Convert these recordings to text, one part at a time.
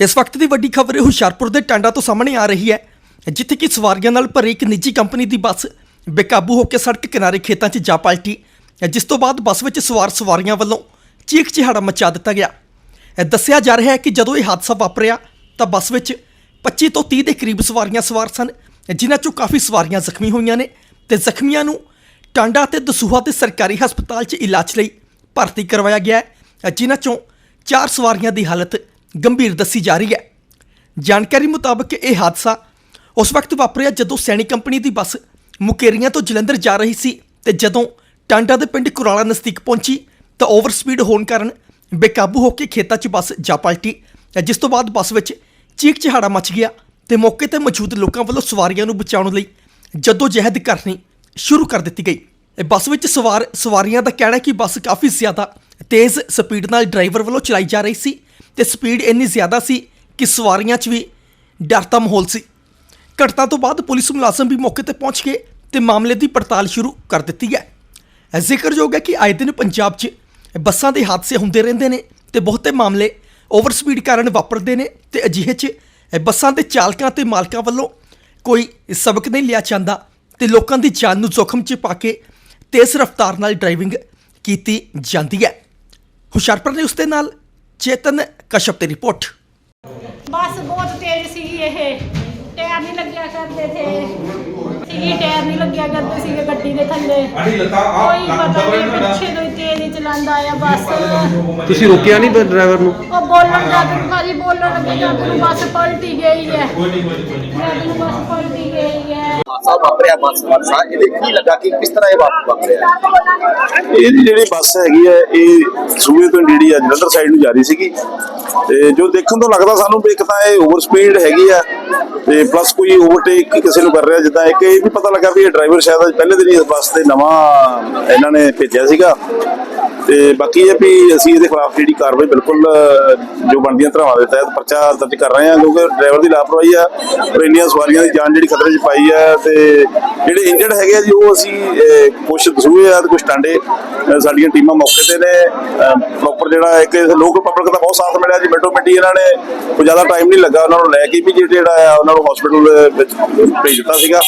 ਇਸ ਵਕਤ ਦੀ ਵੱਡੀ ਖਬਰ ਹੁਸ਼ਿਆਰਪੁਰ ਦੇ ਟਾਂਡਾ ਤੋਂ ਸਾਹਮਣੇ ਆ ਰਹੀ ਹੈ, ਜਿੱਥੇ ਕਿ ਸਵਾਰੀਆਂ ਨਾਲ ਭਰੀ ਇੱਕ ਨਿੱਜੀ ਕੰਪਨੀ ਦੀ ਬੱਸ ਬੇਕਾਬੂ ਹੋ ਕੇ ਸੜਕ ਕਿਨਾਰੇ ਖੇਤਾਂ 'ਚ ਜਾ ਪਲਟੀ, ਜਿਸ ਤੋਂ ਬਾਅਦ ਬੱਸ ਵਿੱਚ ਸਵਾਰ ਸਵਾਰੀਆਂ ਵੱਲੋਂ ਚੀਖ ਚਿਹਾੜਾ ਮਚਾ ਦਿੱਤਾ ਗਿਆ। ਦੱਸਿਆ ਜਾ ਰਿਹਾ ਹੈ ਕਿ ਜਦੋਂ ਇਹ ਹਾਦਸਾ ਵਾਪਰਿਆ, ਤਾਂ ਬੱਸ ਵਿੱਚ 25 ਤੋਂ 30 ਦੇ ਕਰੀਬ ਸਵਾਰੀਆਂ ਸਵਾਰ ਸਨ, ਜਿਨ੍ਹਾਂ 'ਚੋਂ ਕਾਫੀ ਸਵਾਰੀਆਂ ਜ਼ਖਮੀ ਹੋਈਆਂ ਨੇ ਤੇ ਜ਼ਖਮੀਆਂ ਨੂੰ ਟਾਂਡਾ ਤੇ ਦਸੂਹਾ ਦੇ ਸਰਕਾਰੀ ਹਸਪਤਾਲ 'ਚ ਇਲਾਜ ਲਈ ਭਰਤੀ ਕਰਵਾਇਆ ਗਿਆ ਹੈ, ਜਿਨ੍ਹਾਂ 'ਚੋਂ ਚਾਰ ਸਵਾਰੀਆਂ ਦੀ ਹਾਲਤ ਗੰਭੀਰ ਦੱਸੀ ਜਾ ਰਹੀ ਹੈ। ਜਾਣਕਾਰੀ ਮੁਤਾਬਕ ਇਹ ਹਾਦਸਾ ਉਸ ਵਕਤ ਵਾਪਰਿਆ ਜਦੋਂ ਸੈਣੀ ਕੰਪਨੀ ਦੀ ਬੱਸ ਮੁਕੇਰੀਆਂ ਤੋਂ ਜਲੰਧਰ ਜਾ ਰਹੀ ਸੀ ਤੇ ਜਦੋਂ ਟਾਂਡਾ ਦੇ ਪਿੰਡ ਕੁਰਾਲਾ ਨਜ਼ਦੀਕ ਪਹੁੰਚੀ ਤਾਂ ਓਵਰ ਸਪੀਡ ਹੋਣ ਕਾਰਨ ਬੇਕਾਬੂ ਹੋ ਕੇ ਖੇਤਾਂ 'ਚ ਬੱਸ ਜਾ ਪਲਟੀ, ਜਿਸ ਤੋਂ ਬਾਅਦ ਬੱਸ ਵਿੱਚ ਚੀਕ ਚਿਹਾੜਾ ਮਚ ਗਿਆ ਤੇ ਮੌਕੇ ਤੇ ਮੌਜੂਦ ਲੋਕਾਂ ਵੱਲੋਂ ਸਵਾਰੀਆਂ ਨੂੰ ਬਚਾਉਣ ਲਈ ਜੱਦੋ ਜਹਿਦ ਕਰਨੀ ਸ਼ੁਰੂ ਕਰ ਦਿੱਤੀ ਗਈ। ਇਹ ਬੱਸ ਵਿੱਚ ਸਵਾਰ ਸਵਾਰੀਆਂ ਦਾ ਕਹਿਣਾ ਹੈ ਕਿ ਬੱਸ ਕਾਫੀ ਜ਼ਿਆਦਾ ਤੇਜ਼ ਸਪੀਡ ਨਾਲ ਡਰਾਈਵਰ ਵੱਲੋਂ ਚਲਾਈ ਜਾ ਰਹੀ ਸੀ ਤੇ ਸਪੀਡ ਇੰਨੀ ਜ਼ਿਆਦਾ ਸੀ ਕਿ ਸਵਾਰੀਆਂ 'ਚ ਵੀ ਡਰ ਦਾ ਮਾਹੌਲ ਸੀ। ਘਟਨਾ ਤੋਂ ਬਾਅਦ ਪੁਲਿਸ ਮੁਲਾਜ਼ਮ ਵੀ ਮੌਕੇ ਤੇ ਪਹੁੰਚ ਗਏ ਤੇ ਮਾਮਲੇ ਦੀ ਪੜਤਾਲ ਸ਼ੁਰੂ ਕਰ ਦਿੱਤੀ ਹੈ। ਜ਼ਿਕਰਯੋਗ ਹੈ ਕਿ ਆਏ ਦਿਨ ਪੰਜਾਬ 'ਚ ਬੱਸਾਂ ਦੇ ਹਾਦਸੇ ਹੁੰਦੇ ਰਹਿੰਦੇ ਨੇ ਤੇ ਬਹੁਤੇ ਮਾਮਲੇ ਓਵਰ ਸਪੀਡ ਕਾਰਨ ਵਾਪਰਦੇ ਨੇ ਤੇ ਅਜਿਹੇ 'ਚ ਬੱਸਾਂ ਦੇ ਚਾਲਕਾਂ ਤੇ ਮਾਲਕਾਂ ਵੱਲੋਂ ਕੋਈ ਸਬਕ ਨਹੀਂ ਲਿਆ ਜਾਂਦਾ ਤੇ ਲੋਕਾਂ ਦੀ ਜਾਨ ਨੂੰ ਜ਼ੋਖਮ 'ਚ ਪਾ ਕੇ ਤੇਜ਼ ਰਫ਼ਤਾਰ ਨਾਲ ਡਰਾਈਵਿੰਗ ਕੀਤੀ ਜਾਂਦੀ ਹੈ। ਹੁਸ਼ਿਆਰਪੁਰ ਨੇ ਉਸ ਦੇ ਨਾਲ ਚੇਤਨ ਕਸ਼ਪ ਦੀ ਰਿਪੋਰਟ। ਬੱਸ ਬਹੁਤ ਤੇਜ਼ ਸੀ ਇਹ। ਟਾਇਰ ਨਹੀਂ ਲੱਗਿਆ ਕਰਦੇ ਥੇ ਸੀਗੀ ਟਾਇਰ ਨਹੀਂ ਲੱਗਿਆ ਕਰਦੇ ਸੀਗੇ ਗੱਡੀ ਦੇ ਥੱਲੇ। ਅੜੀ ਲੱਤਾਂ ਆ ਕੋਈ ਪਤਾ ਨਹੀਂ ਪਿੱਛੇ ਤੋਂ ਹੀ ਤੇਜ਼ ਹੀ ਚਲਾਉਂਦਾ ਆ ਬੱਸ। ਤੁਸੀਂ ਰੋਕਿਆ ਨਹੀਂ ਡਰਾਈਵਰ ਨੂੰ? ਉਹ ਬੋਲਣ ਜਦ ਨੂੰ ਭਾਜੀ ਬੋਲਣ ਲੱਗੇ ਜਦ ਨੂੰ ਬੱਸ ਪਲਟੀ ਗਈ ਹੈ। ਜਦ ਨੂੰ ਬੱਸ ਪਲਟੀ ਗਈ ਹੈ। ਹਾਦਸਾ ਬੱਸ ਹਾਦਸਾ ਇਹਦੇ ਕੀ ਲੱਗਾ? ਕਿ ਕਿਸ ਤਰ੍ਹਾਂ ਇਹ ਵਾਪ- ਵਾਪਰਿਆ? ਇਹਦੀ ਜਿਹੜੀ ਬੱਸ ਹੈਗੀ ਹੈ, ਇਹ ਸੂਏ ਤੋਂ ਜਿਹੜੀ ਆ, ਜਲੰਧਰ ਸਾਈਡ ਨੂੰ ਜਾ ਰਹੀ ਸੀਗੀ। ਤੇ ਜੋ ਦੇਖਣ ਤੋਂ ਲੱਗਦਾ ਸਾਨੂੰ ਵੀ ਇੱਕ ਤਾਂ ਇਹ ਓਵਰ ਸਪੀਡ ਹੈਗੀ ਆ, ਤੇ ਪਲੱਸ ਕੋਈ ਓਵਰਟੇਕ ਕਿਸੇ ਨੂੰ ਕਰ ਰਿਹਾ, ਜਿੱਦਾਂ ਇੱਕ ਇਹ ਵੀ ਪਤਾ ਲੱਗਾ ਵੀ ਇਹ ਡਰਾਈਵਰ ਸ਼ਾਇਦ ਪਹਿਲੇ ਦਿਨ ਹੀ ਇਸ ਬੱਸ ਤੇ ਨਵਾਂ ਇਹਨਾਂ ਨੇ ਭੇਜਿਆ ਸੀਗਾ। ਤੇ ਬਾਕੀ ਇਹ ਵੀ ਅਸੀਂ ਇਹਦੇ ਖਿਲਾਫ ਜਿਹੜੀ ਕਾਰਵਾਈ ਬਿਲਕੁਲ ਜੋ ਬਣਦੀਆਂ ਧਰਾਵਾਂ ਦੇ ਤਹਿਤ ਪਰਚਾ ਦਰਜ ਕਰ ਰਹੇ ਹਾਂ ਕਿਉਂਕਿ ਡਰਾਈਵਰ ਦੀ ਲਾਪਰਵਾਹੀ ਆ ਔਰ ਇੰਨੀਆਂ ਸਵਾਰੀਆਂ ਦੀ ਜਾਨ ਜਿਹੜੀ ਖਤਰੇ 'ਚ ਪਾਈ ਆ ਤੇ ਜਿਹੜੇ ਇੰਜਰਡ ਹੈਗੇ ਆ ਜੀ ਉਹ ਅਸੀਂ ਅਹ, ਕੁਛ ਦਸੂਏ ਆ ਤੇ ਕੁਛ ਟਾਂਡੇ ਸਾਡੀਆਂ ਟੀਮਾਂ ਮੌਕੇ ਤੇ ਨੇ ਪ੍ਰੋਪਰ ਜਿਹੜਾ ਇੱਕ ਲੋਕ ਪਬਲਿਕ ਦਾ ਬਹੁਤ ਸਾਥ ਮਿਲਿਆ ਜੀ ਮਿੰਟੋ ਮਿੰਟੀ ਇਹਨਾਂ ਨੇ ਕੋਈ ਜ਼ਿਆਦਾ ਟਾਈਮ ਨਹੀਂ ਲੱਗਾ ਉਹਨਾਂ ਨੂੰ ਲੈ ਕੇ ਵੀ ਜਿਹੜਾ ਆ ਉਹਨਾਂ ਨੂੰ ਹਸਪੀਟਲ ਵਿੱਚ ਭੇਜ ਦਿੱਤਾ ਸੀਗਾ।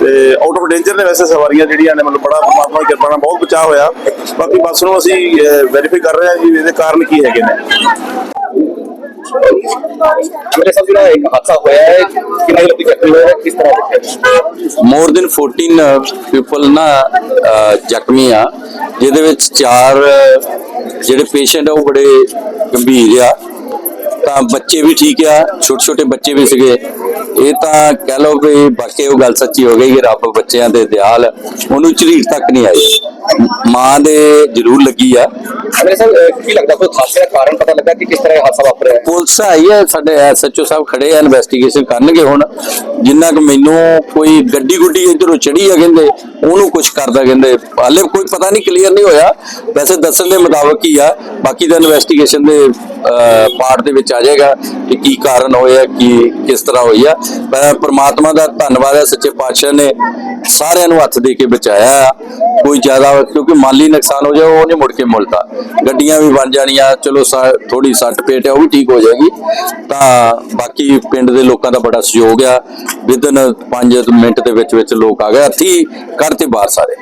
ਤੇ ਆਊਟ ਆਫ ਡੇਂਜਰ ਨੇ ਵੈਸੇ ਸਵਾਰੀਆਂ ਜਿਹੜੀਆਂ ਨੇ ਮਤਲਬ ਬੜਾ ਪਰਮਾਤਮਾ ਦੀ ਕਿਰਪਾ ਨਾਲ ਬਹੁਤ ਬਚਾਅ ਹੋਇਆ। ਬਾਕੀ ਬੱਸ ਨੂੰ ਅਸੀਂ ਵੈਰੀਫਾਈ ਕਰ ਰਹੇ ਹਾਂ ਜੀ, ਇਹਦੇ ਕਾਰਨ ਕੀ ਹੈਗੇ ਨੇ? ਮੇਰੇ ਸਾਹ ਜਿਹੜਾ ਇੱਕ ਹਾਦਸਾ ਹੋਇਆ ਹੈ, ਕਿੰਨੇ ਲੋਕੀ ਜ਼ਖਮੀ ਹੋਏ ਕਿਸ ਤਰ੍ਹਾਂ ਦੇਖਿਆ ਮੋਰ ਦੈਨ 14 ਪੀਪਲ ਨਾ ਜ਼ਖਮੀ ਆ, ਜਿਹਦੇ ਵਿੱਚ ਚਾਰ ਜਿਹੜੇ ਪੇਸ਼ੈਂਟ ਆ, ਉਹ ਬੜੇ ਗੰਭੀਰ ਆ। ਤਾਂ ਬੱਚੇ ਵੀ ਠੀਕ ਆ ਛੋਟੇ ਛੋਟੇ ਬੱਚੇ ਵੀ ਸੀਗੇ। ਇਹ ਤਾਂ ਕਹਿ ਲਓ ਵੀ ਬਾਕੀ ਉਹ ਗੱਲ ਸੱਚੀ ਹੋ ਗਈ ਕਿ ਰੱਬ ਬੱਚਿਆਂ ਦੇ ਦਿਆਲ, ਉਹਨੂੰ ਝਰੀਟ ਤੱਕ ਨਹੀਂ ਆਈ ਮਾਂ ਦੇ ਜ਼ਰੂਰ ਲੱਗੀ ਆ। ਮੇਰੇ ਸਾਹ ਕੀ ਲੱਗਦਾ ਕੋਈ ਹਾਦਸੇ ਦਾ ਕਾਰਨ ਪਤਾ ਲੱਗਾ ਕਿ ਕਿਸ ਤਰ੍ਹਾਂ ਇਹ ਹਾਦਸਾ ਵਾਪਰਿਆ? ਪੁਲਿਸ ਆਈ ਹੈ ਸਾਡੇ ਐਸਐਚਓ ਸਾਹਿਬ ਖੜੇ ਆ ਇਨਵੈਸਟੀਗੇਸ਼ਨ ਕਰਨਗੇ ਹੁਣ। ਜਿੰਨਾ ਕਿ ਮੈਨੂੰ ਕੋਈ ਗੱਡੀ ਗੁੱਡੀ ਇਧਰੋਂ ਚੜੀ ਆ ਕਹਿੰਦੇ ਉਹਨੂੰ ਕੁਝ ਕਰਦਾ ਕਹਿੰਦੇ। ਹਾਲੇ ਕੋਈ ਪਤਾ ਨਹੀਂ ਕਲੀਅਰ ਨਹੀਂ ਹੋਇਆ। ਵੈਸੇ ਦੱਸਣ ਦੇ ਮੁਤਾਬਕ ਹੀ ਆ ਬਾਕੀ ਦਾ ਇਨਵੈਸਟੀਗੇਸ਼ਨ ਦੇ ਪਾਠ ਦੇ ਵਿੱਚ ਆ ਜਾਏਗਾ ਕਿ ਕੀ ਕਾਰਨ ਹੋਇਆ ਕੀ, ਕਿਸ ਤਰ੍ਹਾਂ ਹੋਈ ਆ। ਪਰ ਪ੍ਰਮਾਤਮਾ ਦਾ ਧੰਨਵਾਦ ਹੈ, ਸੱਚੇ ਪਾਤਸ਼ਾਹ ਨੇ ਸਾਰਿਆਂ ਨੂੰ ਹੱਥ ਦੇ ਕੇ ਬਚਾਇਆ ਕੋਈ ਜ਼ਿਆਦਾ ਕਿਉਂਕਿ ਮਾਲੀ ਨੁਕਸਾਨ ਹੋ ਜਾਏ, ਉਹ ਨਹੀਂ ਮੁੜ ਕੇ ਮੁਲਦਾ ਗੱਡੀਆਂ ਵੀ ਬਣ ਜਾਣੀਆਂ, ਚਲੋ ਥੋੜੀ ਸੱਟ ਪੇਟ ਹੈ ਉਹ ਵੀ ਠੀਕ ਹੋ ਜਾਏਗੀ। ਤਾਂ ਬਾਕੀ ਪਿੰਡ ਦੇ ਲੋਕਾਂ ਦਾ ਬੜਾ ਸਹਿਯੋਗ ਆ। ਵਿਦਨ 5 ਮਿੰਟ ਦੇ ਵਿੱਚ ਵਿੱਚ ਲੋਕ ਆ ਗਏ। ਹੱਥੀ ਕਰਤੇ ਬਾਹਰ ਸਾਰੇ।